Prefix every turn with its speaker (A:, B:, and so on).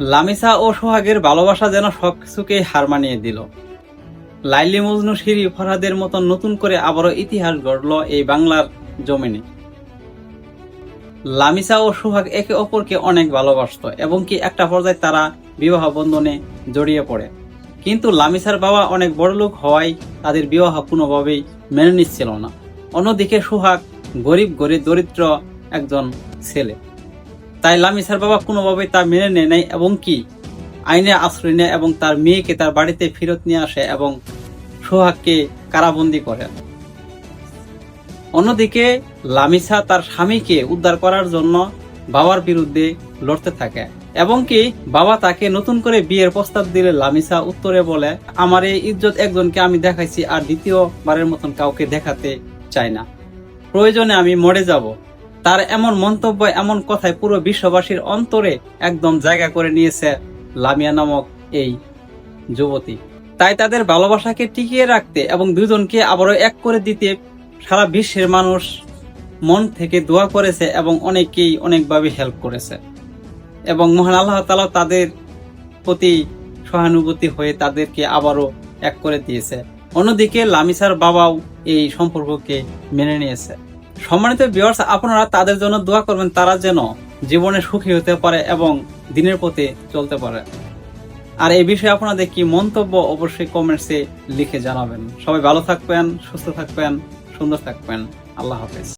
A: লামিসা ও সোহাগের ভালোবাসা যেন সবকিছুকে হার মানিয়ে দিল। লাইলি মজনু সিঁড়ি ফরহাদের মতো নতুন করে আবারও ইতিহাস গড়ল এই বাংলার জমিনে। লামিসা ও সোহাগ একে অপরকে অনেক ভালোবাসত এবং কি একটা পর্যায়ে তারা বিবাহ বন্ধনে জড়িয়ে পড়ে। কিন্তু লামিসার বাবা অনেক বড় লোক হওয়ায় তাদের বিবাহ কোনোভাবেই মেনে নিচ্ছিল না। অন্যদিকে সোহাগ গরিব গরিব, দরিদ্র একজন ছেলে। তাই লামিসার বাবা কোনোভাবেই তা মেনে নেয় নাই এবং কি? আইনে আশ্রয় নেয় এবং তার মেয়েকে তার বাড়িতে ফেরত নিয়ে আসে এবং সোহাগকে কারাবন্দি করে। অন্যদিকে লামিসা তার স্বামীকে উদ্ধার করার জন্য বাবার বিরুদ্ধে লড়তে থাকে এবং কি বাবা তাকে নতুন করে বিয়ের প্রস্তাব দিলে লামিসা উত্তরে বলে, আমার এই ইজ্জত একজনকে আমি দেখাইছি আর দ্বিতীয়বারের মতন কাউকে দেখাতে চাই না। প্রয়োজনে আমি মরে যাব। তার এমন মন্তব্য, এমন কথায় পুরো বিশ্ববাসীর অন্তরে একদম জায়গা করে নিয়েছে লামিয়া নামক এই যুবতী। তাই তাদের ভালোবাসাকে টিকিয়ে রাখতে এবং দুজনকে আবারও এক করে দিতে সারা বিশ্বের মানুষ মন থেকে দোয়া করেছে এবং অনেকেই অনেকভাবে হেল্প করেছে। এবং মহান আল্লাহ তালা তাদের প্রতি সহানুভূতি হয়ে তাদেরকে আবারও এক করে দিয়েছে। অন্যদিকে লামিসার বাবাও এই সম্পর্ককে মেনে নিয়েছে। সম্মানিত বিয়ার্স আপনারা তাদের জন্য দোয়া করবেন, তারা যেন জীবনে সুখী হতে পারে এবং দিনের পথে চলতে পারে। আর এই বিষয়ে আপনাদের কি মন্তব্য, অবশ্যই কমেন্টসে লিখে জানাবেন। সবাই ভালো থাকবেন, সুস্থ থাকবেন, সুন্দর থাকবেন। আল্লাহ হাফেজ।